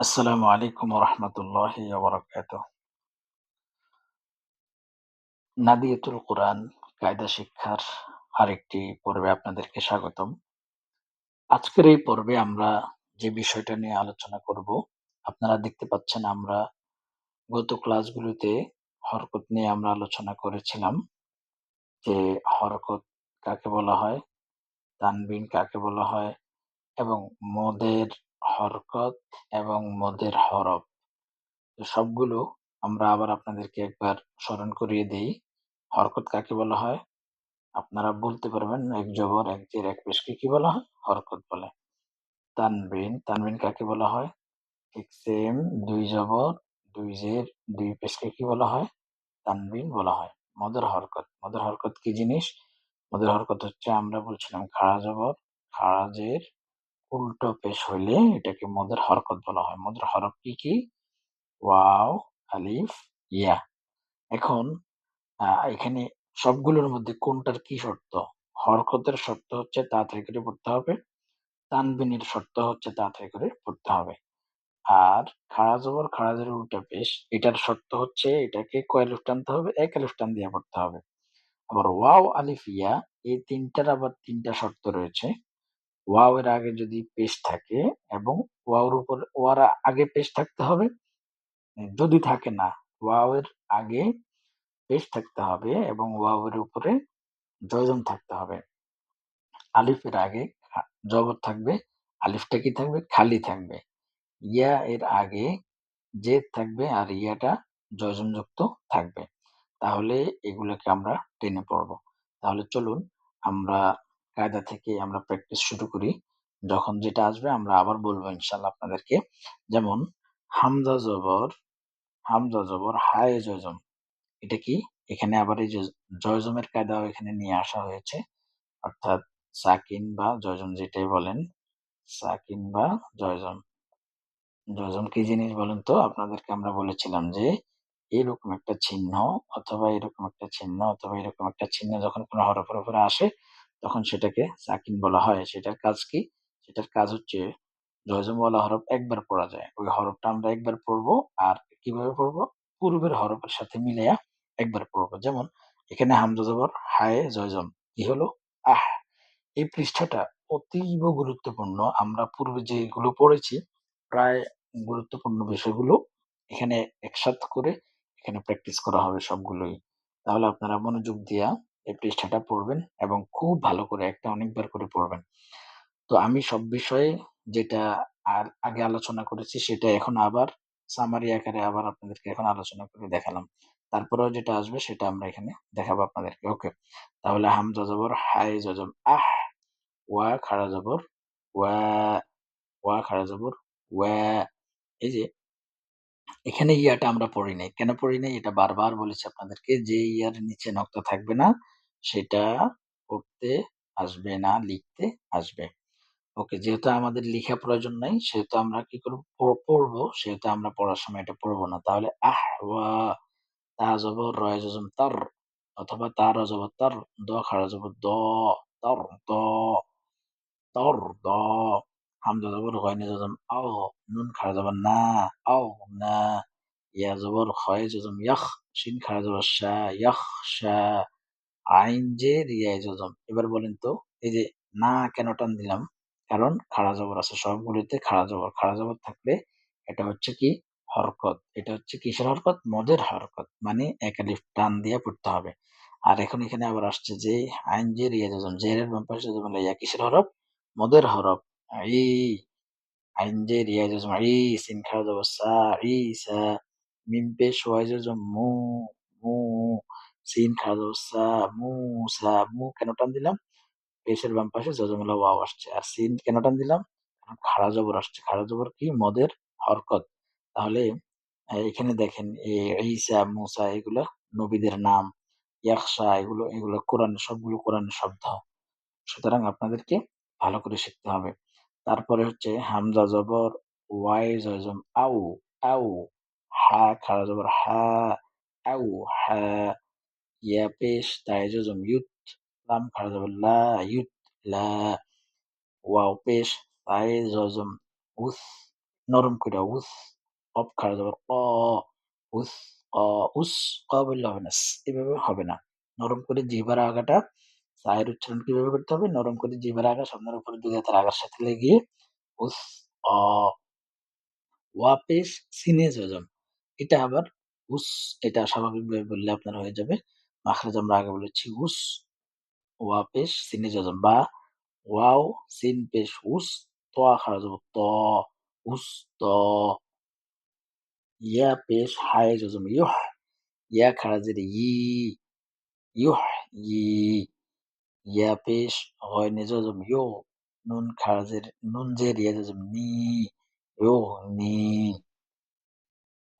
আসসালামু আলাইকুম রহমতুল্লাহি ওবরাকাতুহ। নাদিয়াতুল কোরআন কায়দা শিক্ষার আরেকটি পর্বে আপনাদেরকে স্বাগতম। আজকের এই পর্বে আমরা যে বিষয়টা নিয়ে আলোচনা করব, আপনারা দেখতে পাচ্ছেন আমরা গত ক্লাসগুলোতে হরকত নিয়ে আমরা আলোচনা করেছিলাম যে হরকত কাকে বলা হয়, তানবিন কাকে বলা হয় এবং মদের হরকত এবং মদের হরফ সবগুলো আমরা আবার আপনাদেরকে একবার স্মরণ করিয়ে দিই। হরকত কাকে বলা হয়? আপনারা বলতে পারবেন এক জবর, এক জের এক পেশকে কি বলা হয়? হরকত বলে। তানবিন তানবিন কাকে বলা হয়? ঠিক সেম দুই জবর, দুই জের, দুই পেশকে কি বলা হয়? তানবিন বলা হয়। মদের হরকত। মদের হরকত কি জিনিস? মদের হরকত হচ্ছে আমরা বলছিলাম খাড়া জবর খাড়াজের উল্টো পেশ হইলে এটাকে মদের হরকত বলা হয়। মদের হরফ কি কি? ওয়াও, আলিফ, ইয়া। এখন এখানে সবগুলোর মধ্যে কোনটার কি শর্ত? হরকতের শর্ত হচ্ছে তাড়াতাড়ি করে পড়তে হবে। তানবিনের শর্ত হচ্ছে তাড়াতাড়ি করে পড়তে হবে। আর খাড়া জবর খাড়াজের উল্টা পেশ, এটার শর্ত হচ্ছে এটাকে কয় টানতে হবে, এক আলিফ টান দিয়ে পড়তে হবে। আবার ওয়াও, আলিফ, ইয়া, এই তিনটার আবার তিনটা শর্ত রয়েছে। ওয়াও এর আগে যদি পেশ থাকে এবং ওয়াওর উপর, ওয়ার আগে পেশ থাকতে হবে? যদি থাকে না, ওয়াও এর আগে পেশ থাকতে হবে এবং ওয়াও এর উপরে জয়জম থাকতে হবে। আলিফের আগে জবর থাকবে। আলিফটা কি থাকবে? খালি থাকবে। ইয়া এর আগে জেদ থাকবে আর ইয়াটা যুক্ত থাকবে। তাহলে এগুলোকে আমরা টেনে পড়ব। তাহলে চলুন, আমরা কায়দা থেকে আমরা প্র্যাকটিস শুরু করি। যখন যেটা আসবে আমরা আবার বলব ইনশাল্লাহ আপনাদেরকে। যেমন, হামজা জবর হামজা জবর, হায় জজম এটা কি? এখানে আবার এই জয়জমের কায়দাও এখানে নিয়ে আসা হয়েছে। অর্থাৎ সাকিন বা জয়জম যেটাই বলেন, সাকিন বা জয়জম। জয়জম কি জিনিস বলেন তো? আপনাদেরকে আমরা বলেছিলাম যে, এরকম একটা চিহ্ন অথবা এরকম একটা চিহ্ন অথবা এরকম একটা চিহ্ন যখন কোনো হরফের উপরে আসে তখন সেটাকে সাকিন বলা হয়। সেটার কাজ কি? সেটার কাজ হচ্ছে জয়জমওয়ালা হরফ একবার পড়া যায়। ওই হরফটা আমরা একবার পড়ব আর কীভাবে পড়ব? পূর্বের হরফের সাথে মিলাইয়া একবার পড়ব। যেমন এখানে হামজা জবর, হায় জয়জম কি হলো? আহ! এই পৃষ্ঠাটা অতীব গুরুত্বপূর্ণ। আমরা পূর্বে যেগুলো পড়েছি, প্রায় গুরুত্বপূর্ণ বিষয়গুলো এখানে একসাথে করে এখানে প্র্যাকটিস করা হবে সবগুলোই। তাহলে আপনারা মনোযোগ দিয়া এই পৃষ্ঠাটা পড়বেন এবং খুব ভালো করে একটা অনেকবার করে পড়বেন। তো আমি সব বিষয়ে যেটা আর আগে আলোচনা করেছি সেটা এখন আবার সামারি আকারে আবার আপনাদেরকে এখন আলোচনা করে দেখালাম। তারপরেও যেটা আসবে সেটা আমরা এখানে দেখাবো আপনাদেরকে। ওকে তাহলে হাম জবর হাই জজম আহ! ওয়া খাড়া জবর, ওয়া ওয়া খাড়া জবর, ওয়া। এই যে, এখানে ইয়াটা আমরা পড়ি নাই। কেন পড়ি নাই? এটা বারবার বলেছি আপনাদেরকে, যে ইয়ার নিচে নক্তা থাকবে না সেটা পড়তে আসবে না, লিখতে আসবে। ওকে, যেহেতু আমাদের লিখা প্রয়োজন নাই, সেহেতু আমরা কি করব? পড়ব, সেহেতু আমরা পড়ার সময় এটা পড়ব না। তাহলে আহ, ওয়া, তা জবর রয় তর, অথবা তার জবর তর, দ খাড়া জবর দ, তর দ তর, দ, হামজা জবর গয়নে জজম আও, নুন খাড়া জবর না, আও, না, ইয়া জবর খয় জজম ইয়াখ, শিন খাড়া জবর শা, ইয়াখ, শা আইন যে রিয়ায় জজম, এবার বলেন তো, এই যে না কেন টান দিলাম? কারণ খাড়া জবর আছে, সবগুলিতে খাড়া জবর। খাড়া জবর থাকলে এটা হচ্ছে কি? হরকত। এটা হচ্ছে কিসের হরকত? মদের হরকত। মানে একালিফ টান দিয়ে পড়তে হবে। আর এখন এখানে আবার আসছে যে আইন যে রিয়া জজম পাশে ইয়া কিসের হরফ মদের হরফ ই আইন যে রিয়া জজম ই সিন খাড়া জবর, সা ঈসা মিম পেশ ওয়াই মু মু সিন খাড়া জবর সা মুসা মু কেন টান দিলাম পেশের বাম পাশে জজমুলা ওয়াও আসছে আর সিন কেন টান দিলাম খাড়া জবর আসছে খাড়া জবর কি মদের হরকত তাহলে এখানে দেখেন এই ঈসা মুসা এগুলো নবীদের নাম ইয়াকশা এগুলো এগুলো কোরআন সবগুলো কোরআনের শব্দ সুতরাং আপনাদেরকে ভালো করে শিখতে হবে তারপরে হচ্ছে হামজা জবর ওয়াই জজম আউ আউ হা খাড়া জবর হা আউ হা খাড়া জবর লা ইউত লা, ওয়াও পেশ, তাই জজম উস, নরম করে উস, অফ যাবে। ক, উস ক উস, ক বললে হবে না এভাবে হবে না। নরম করে জিবার আগাটা, চায়ের উচ্চারণ কীভাবে করতে হবে? নরম করে জিবার আগা, সামনের উপরে দুই হাতের আগার সাথে লেগে উস, অ, ওয়া পেশ, সিনে জজম এটা আবার উস, এটা স্বাভাবিকভাবে বললে আপনার হয়ে যাবে। মাখরাজ আমরা আগে বলেছি উস ওয়া পেশ সিনে জজম বা ওয়াও সিন পেশ উস তো খারাজ ত উস ত ইয়া পেশ হায় জজম ইউহ ইয়া খারাজের ই ইউহ ই ইয়া পেশ হয় জজম ইউ নুন খারাজের নুন জের ইয়া জজম নি ইউ নি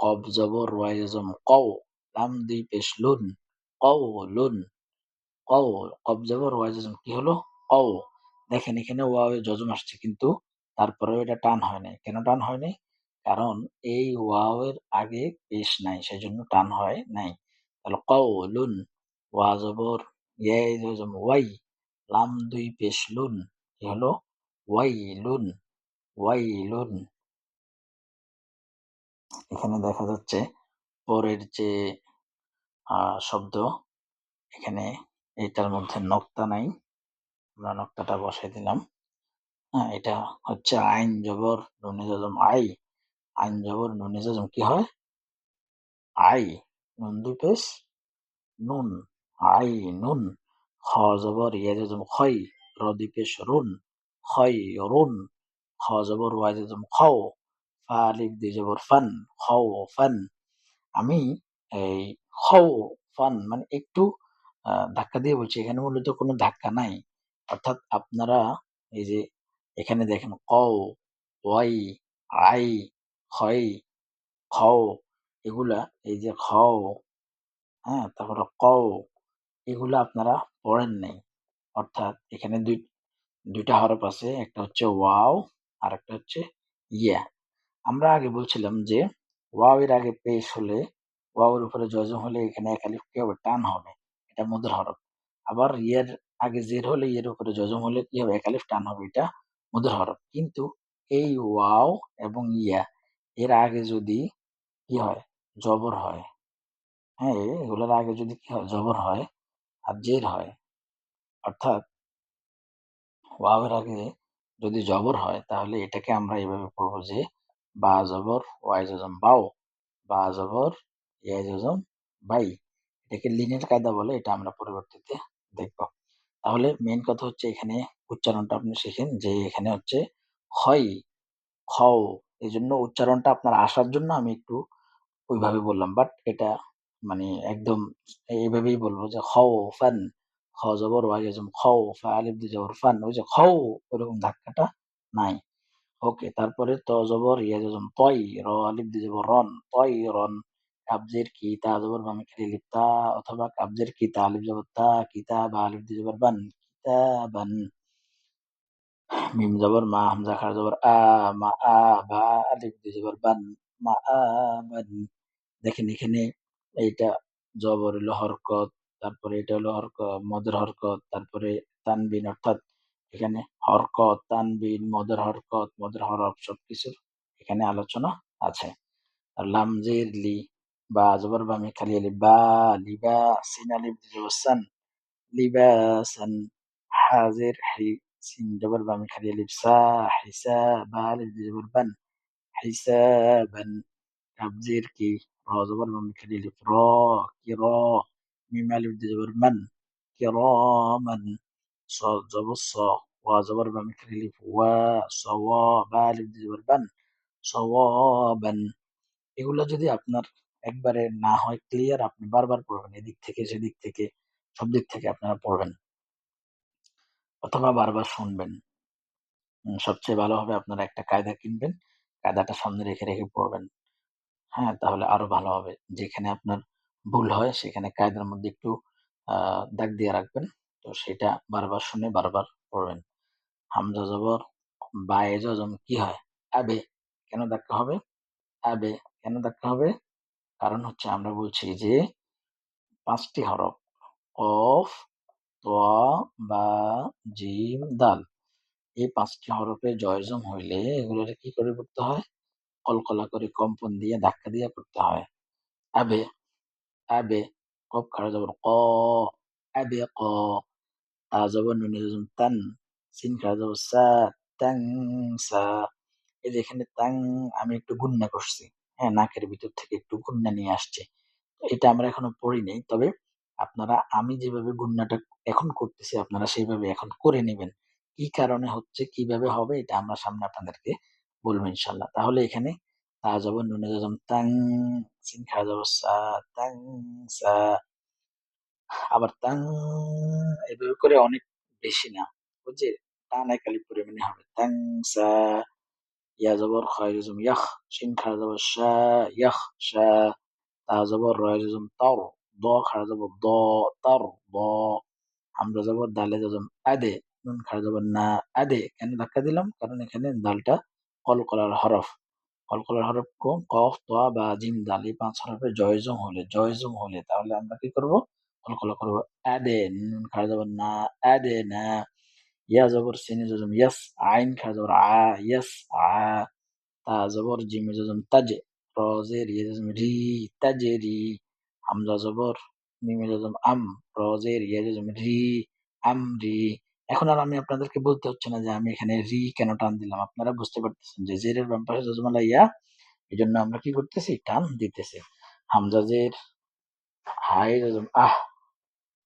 কব জবর ওয়াই জজম কও লাম দুই পেশ লুন কও লুন কও কব জবর ওয়াই জজম কি হলো? কও দেখেন এখানে ওয়াও জজম আসছে কিন্তু তারপরেও এটা টান হয় নাই। কেন টান হয় নাই? কারণ এই ওয়াও এর আগে পেশ নাই, সেজন্য টান হয় নাই। তাহলে কও লুন, ওয়া জবর ইয়াই জজম ওয়াই, লাম দুই পেশ লুন, কি হলো? ওয়াই লুন ওয়াই লুন। এখানে দেখা যাচ্ছে পরের যে শব্দ। এখানে এটার মধ্যে নক্তা নাই। আমরা নক্তাটা বসাই দিলাম। হ্যাঁ এটা হচ্ছে আইন জবর নুনে জজম। আই, আইন জবর নুনে জজম। কি হয়? আই, নুন দুই পেশ নুন। আই, নুন। খ জবর, ইয়া জজম। খই, র দুই রুন। খই, রুন। খ জবর, ওয়া জজম। খাও। ফা দুই জবর। ফান। খাও, ফান। আমি এই ফান মানে একটু ধাক্কা দিয়ে বলছি, এখানে মূলত কোনো ধাক্কা নাই। অর্থাৎ আপনারা এই যে, এখানে দেখেন, কও, ওয়াই, আই, খই, খাও, এগুলা, এই যে খাও হ্যাঁ তারপরে কও, এগুলা আপনারা পড়েন নাই। অর্থাৎ এখানে দুই, দুইটা হরফ আছে, একটা হচ্ছে ওয়াও আর একটা হচ্ছে ইয়া। আমরা আগে বলছিলাম যে ওয়াও এর আগে পেশ হলে ওয়াও উপরে জজম হলে এখানে এক আলিফ কি হবে? টান হবে। এটা মধুর হরফ। আবার ইয়ের আগে জের হলে ইয়ের উপরে জজম হলে কি হবে? এক আলিফ টান হবে। এটা মধুর হরফ। কিন্তু এই ওয়াও এবং ইয়া, এর আগে যদি কি হয়? জবর হয়। হ্যাঁ এগুলোর আগে যদি কি হয়? জবর হয় আর জের হয়। অর্থাৎ ওয়াওয়ের আগে যদি জবর হয়, তাহলে এটাকে আমরা এভাবে পড়ব যে বা জবর, ওয়াই জজম বাও, বা জবর ইয়াই জজম বাই, এটাকে লিনের কায়দা বলে, এটা আমরা পরবর্তীতে দেখব। তাহলে মেইন কথা হচ্ছে এখানে উচ্চারণটা আপনি শিখেন, যে এখানে হচ্ছে হয়, খও এই জন্য উচ্চারণটা আপনার আসার জন্য আমি একটু ওইভাবে বললাম বাট এটা মানে একদম এইভাবেই বলব যে খাও, ফান, খ জবর, ওয়াই জজম খাও, ফা, আলিফ দি জবর, ফান, ওই যে খাও ওরকম ধাক্কাটা নাই। ওকে তারপরে ত জবর, ইয়া জজম তয় র, আলিফ দি জবর, রন তয় রন কাবজের কি তা জবর বামে খালি লিপ অথবা কি তা আলিফ জবর তা কিতা বা আলিফ দি জবর বান, কিতাবান। মিম জবর, মা হামজা খার জবর, আ, মা, আ বা আলিফ দি জবর বান, মা, আ, বান। দেখেন এখানে এইটা জবর হলো হরকত, তারপরে এটা হলো হরকত, মদের হরকত, তারপরে তানবিন, অর্থাৎ এখানে হরকত, তানবিন, মদের হরকত, মদের হরফ সবকিছুর এখানে আলোচনা আছে। লামজের লি বা জবর বামে খালি আলি বা লিবা সিন আলিফ সান লিবাসান হাজের হি সিন জবর বামে খালি আলিফ সা হিসা বা আলিফ জবর বান হিসাবান কাবজের কি র জবর বামে খালি আলিফ র কি র মিম আলিফ জবর মান কিরামান صاد জবর স ওয়া জবর বামে খালি আলিফ ওয়া সওয়া বা আলিফ জবর বান সওয়াবান এগুলো যদি আপনার একবারে না হয় ক্লিয়ার আপনি বারবার পড়বেন, এদিক থেকে, সেদিক থেকে, সব দিক থেকে আপনারা পড়বেন। অথবা বারবার শুনবেন। সবচেয়ে ভালো হবে আপনারা একটা কায়দা কিনবেন, কায়দাটা সামনে রেখে রেখে পড়বেন। হ্যাঁ তাহলে আরও ভালো হবে। যেখানে আপনার ভুল হয়, সেখানে কায়দার মধ্যে একটু দাগ দিয়ে রাখবেন। তো সেটা বারবার শুনে বারবার পড়বেন। হামজা জবর বায়ে জজম কি হয়? আবে, কেন ধাক্কা হবে? আবে, কেন ধাক্কা হবে? কারণ হচ্ছে আমরা বলছি যে পাঁচটি হরফ, কফ তোয়া বা, জিম, দাল। এই পাঁচটি হরফে জয়জম হইলে এগুলোকে কি করে পড়তে হয়? কলকলা করে কম্পন দিয়ে, ধাক্কা দিয়ে পড়তে হয়। আবে আবে কফ খাড়া জবর ক আবে ক। তা জবর নুনে জজম তান সিন খাড়া জবর সা তাং সা এই যে এখানে তাং আমি একটু গুন্না করছি। হ্যাঁ নাকের ভিতর থেকে একটু গুন্না নিয়ে আসছে। এটা আমরা এখনও পড়িনি তবে আপনারা, আমি যেভাবে গুন্নাটা এখন করতেছি, আপনারা সেইভাবে এখন করে নেবেন। কি কারণে হচ্ছে, কীভাবে হবে, এটা আমরা সামনে আপনাদেরকে বলব ইনশাল্লাহ। তাহলে এখানে তা যাব নুনে যাম তাং সিন খাওয়া যাব, সা, তাং, সা। আবার তাং, এভাবে করে অনেক বেশি না। বুঝছে টান একালি পরিমাণে হবে। তাং, সা। ইয়া জবর খয় জম ইয়াখ সিন খাওয়া যাব শা ইয়াখ শা তা জবর রয় জম তাও দ খাওয়া যাব দ তার দ আমরা যাব দালে জম আদে নুন খাওয়া যাব না আদে কেন ধাক্কা দিলাম কারণ এখানে দালটা কলকলার হরফ কলকলার হরফ কো কফ তোয়া বা জিম দাল এই পাঁচ হরফে জয়জম হলে জয়জম হলে তাহলে আমরা কি করব? কলকলা করব আদে নুন খাওয়া যাব না আদে না ইয়া জবর সিনে জজম ইয়াস আইন খাওয়া যাব আ ইয়াস আ তা জবর জিমে জজম তাজে রজে রিয়ে জজম রি তাজে রি হামজা জবর মিমে জজম আম রজে রিয়ে জজম রি আম রি এখন আর আমি আপনাদেরকে বলতে হচ্ছে না যে আমি এখানে রি কেন টান দিলাম। আপনারা বুঝতে পারতেছেন যে জেরের বাম পাশে জজমালা ইয়া এই জন্য আমরা কি করতেছি? টান দিতেছি। হামজা জের হাই জজম, আহ,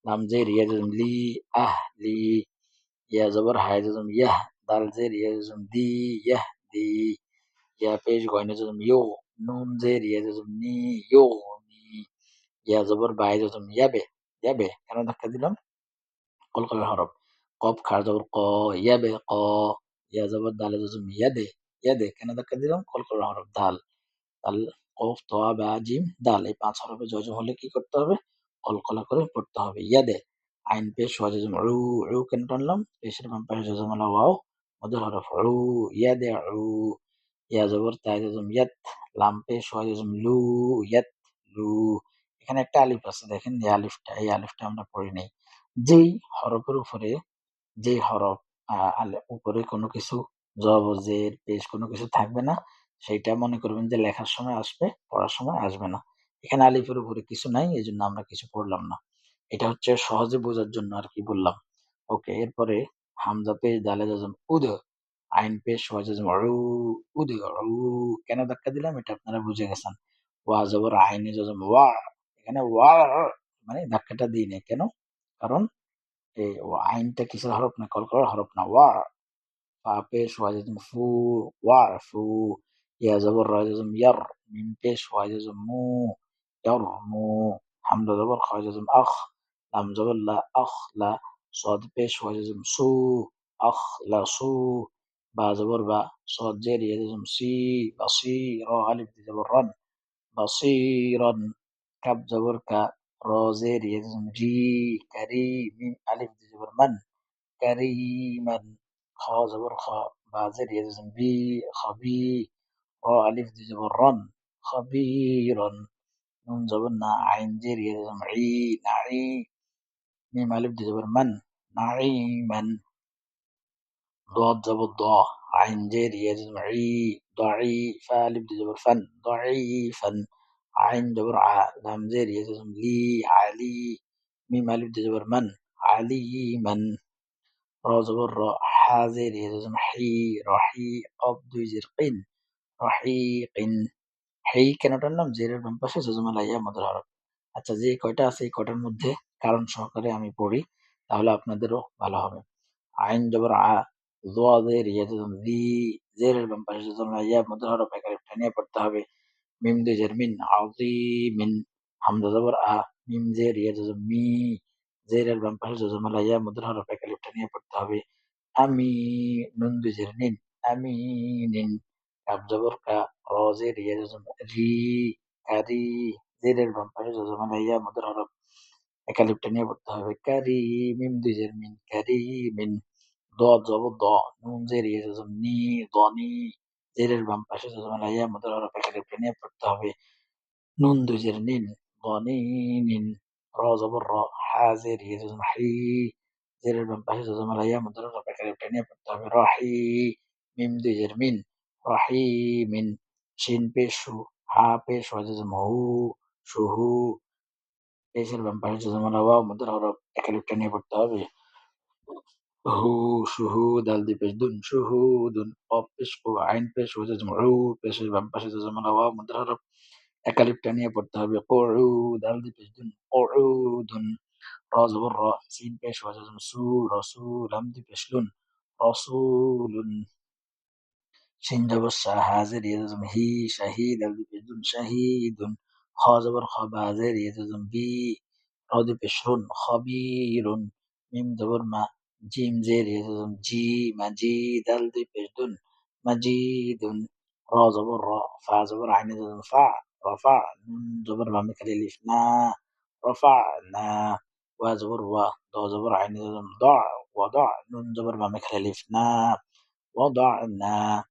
লাম জের, ইয়া জজম, লি, আহ, লি। ইয়া জবর হাই জজম ইয়াহ দাল জের ইয়া জজম দি ইয়াহ দি ইয়া পেশ গয়না জজম ইয়ো নুন জের ইয়া জজম নি ইয়ো নি ইয়া জবর বাই জজম ইয়াবে ইয়াবে কেন ধাক্কা দিলাম কলকলের হরফ কফ খার জবর ক ইয়াবে ক ইয়া জবর দালে জজম ইয়াদে ইয়াদে কেন ধাক্কা দিলাম কলকলের হরফ দাল দাল কফ তোয়া বা জিম দাল এই পাঁচ হরফে জজম হলে কি করতে হবে কলকলা করে পড়তে হবে ইয়াদে পেশ হওয়া জজম রু রু কেন টানলাম পেশের বাম পাশে জজম হলো ওয়াও মধ্যে হরফ রু ইয়াদে রু ইয়া জবর তাই জজম ইয়াত লাম পেশ হওয়া জজম লু ইয়াত লু এখানে একটা আলিফ আছে। দেখেন এই আলিফটা এই আলিফটা আমরা পড়ি নাই। যেই হরফের উপরে, যেই হরফ উপরে কোনো কিছু জবজের পেশ কোনো কিছু থাকবে না, সেইটা মনে করবেন যে লেখার সময় আসবে, পড়ার সময় আসবে না। এখানে আলিফের উপরে কিছু নাই এই জন্য আমরা কিছু পড়লাম না। এটা হচ্ছে সহজে বোঝার জন্য আর কি বললাম। ওকে, এরপরে হামজা পেশ দালে যাজম উদ। আইন পেশ যাজম উ উদ। কেন ধাক্কা দিলাম? এটা আপনারা বুঝে গেছেন। ওয়া জবর আইনে যাজম ওয়া। এখানে ওয়া মানে ধাক্কাটা দিই কেন? কারণ এই আইনটা কিসের হরফ না, কল করার হরফ না। ওয়া পেশ ওয়া যাজম ফু, ওয়া, ফু। ইয়া জবর রা ইয়ার। মিম পেশ ওয়া মু, ইয়ার, মু। হামজা জবর খা আখ। লাম জবর লা আখ লা صاد পেশ ওয়া যাজম সু আখ লা সু বা জবর বা صاد জের ইয়া যাজম সি বাসি র আলিফ দি জবর রান বাসিরান কাব জবর কা র জের ইয়া যাজম রি কারি মিম আলিফ দি জবর মান كريما خا زبر خا بعزر يزن بي خبي را ألف دي زبر رن خبيرا نون زبرنا عين زير يزن عي نعي ميم ألف دي زبر من نعيما ضاد زبر ضا عين زير يزن عي ضعي فألف دي زبر فن ضعيفا عين زبر ع لام زير يزن لي علي ميم ألف دي زبر من عليما র জবর র হা জের ইয়া জজম হি রহি কব দুই জের কিন রহিকিন হেই কেন টানলাম জেরের বাম পাশে জজম লাইয়া মদের হরফ আচ্ছা যে কয়টা আছে এই কয়টার মধ্যে কারণ সহকারে আমি পড়ি, তাহলে আপনাদেরও ভালো হবে। আইন জবর আ জোয়া জের ইয়া জজম জি জেরের বাম পাশে মদের হরফ একারে টানিয়ে পড়তে হবে। মিম দুই জের, মিন আযীমিন হামজা জবর আ, মিম জের, ইয়া জজম মি, জেরের বাম পাশে জজম লাইয়া মদের হরফ একারে টানিয়ে পড়তে হবে। আমি নুন দুই জের নিন আমি নিন, কাব জবর কা, র জের, ইয়া রি কারি জেরের বাম পাশে জজম লাইয়া মদের হরফ একা লিপটা নিয়ে পড়তে হবে। কারি মিম দুই জের মিন কারি মিন দ। জব দ নুন, জের ইয়ে জজম, নি দনি জেরের বাম পাশে জজম লাইয়া মদের হরফ একা নিয়ে পড়তে হবে। নুন দুজের নিন দনি নিন। র জব র, হা, জের ইয়ে জজম হাই জেরের বাম পাশে জজম লাইয়া মদের হরফ একা নিয়ে পড়তে হবে। রাহি মিম দুজের মিন। রাহি মিন। শিন পেশু হা পেশ হজম হু শুহু পেশের বাম পাশে জজমান ওয়াও মধ্যে হরফ একালিপটা নিয়ে পড়তে হবে হু শুহু দাল দি পেশ দুন শুহুদুন কফ পেশ কু আইন পেশ ওয়াজে জম উ পেশের বাম পাশে জজমান ওয়াও মধ্যে হরফ একালিপটা নিয়ে পড়তে হবে কউ দাল দি পেশ দুন কউদুন র জবর র সিন পেশ ওয়াজে জম সু রসু লাম দি পেশ লুন রসুলুন শিন জবর শাহ হাজের ইয়েজম হি خا زبر خا يتزم زير يتزن بي رادب عشرون خبير ميم زبر ما جيم زير يتزم جي مجيد الدب عشدون مجيد را راز را فا زبر عين يتزم فا. رفع نون زبر ما مكال الف نا. رفع نا. وزبر و ضا زبر عين يتزم ضع وضع نون زبر ما مكال الف نا. وضع نا.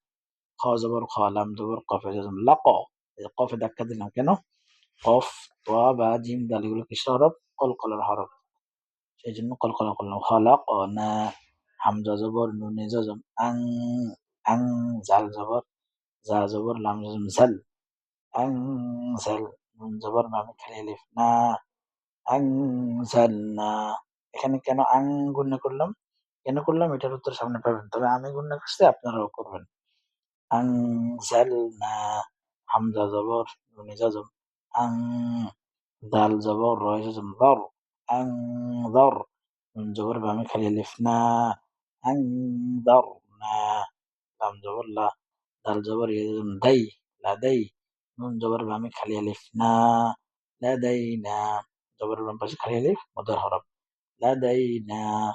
خازبر خالم دبر زبر قاف يتزن لقى القاف ده كده কফ ওয়া বা, জিম দালিগুলো কিসের হরফ? কলকলার হরফ। সেই জন্য কলকলা করলাম। হলাক অ, না হামজা জবর নুনে জজম আং আং জাল জবর জা জবর লাম জজম জাল আং জাল নুন জবর মামে, খালি আলিফ না। আং জাল না। এখানে কেন আং গুণে করলাম? কেন করলাম? এটার উত্তর সামনে পাবেন। তবে আমি গুণে করছি, আপনারাও করবেন। আং জাল না হামজা জবর নুনে জজম দাল জবর রয়েছে জমদর জবর বামে খালি না না লাম জবর লা দাল জবর দাই নুন জবর বামে খালি না লাদাই না জবর বাম পাশে খালি আলিফ মদার লা লাদাই না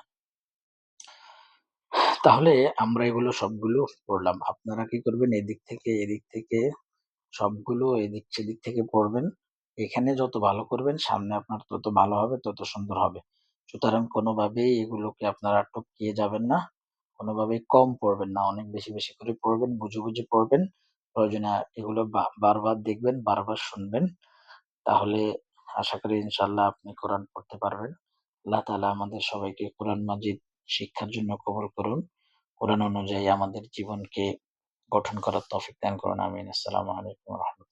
তাহলে আমরা এগুলো সবগুলো পড়লাম। আপনারা কি করবেন? এদিক থেকে এদিক থেকে সবগুলো এদিক সেদিক থেকে পড়বেন। এখানে যত ভালো করবেন, সামনে আপনার তত ভালো হবে, তত সুন্দর হবে। সুতরাং কোনোভাবেই এগুলোকে আপনারা টপকিয়ে যাবেন না, কোনোভাবেই কম পড়বেন না। অনেক বেশি বেশি করে পড়বেন, বুঝে বুঝে পড়বেন। প্রয়োজনে এগুলো বারবার দেখবেন, বারবার শুনবেন। তাহলে আশা করি ইনশাল্লাহ আপনি কোরআন পড়তে পারবেন। আল্লাহ তাআলা আমাদের সবাইকে কোরআন মাজিদ শিক্ষার জন্য কবুল করুন। কোরআন অনুযায়ী আমাদের জীবনকে গঠন করার তৌফিক দান করুন আমিন। আসসালামু আলাইকুম রাহমাতুল্লাহ।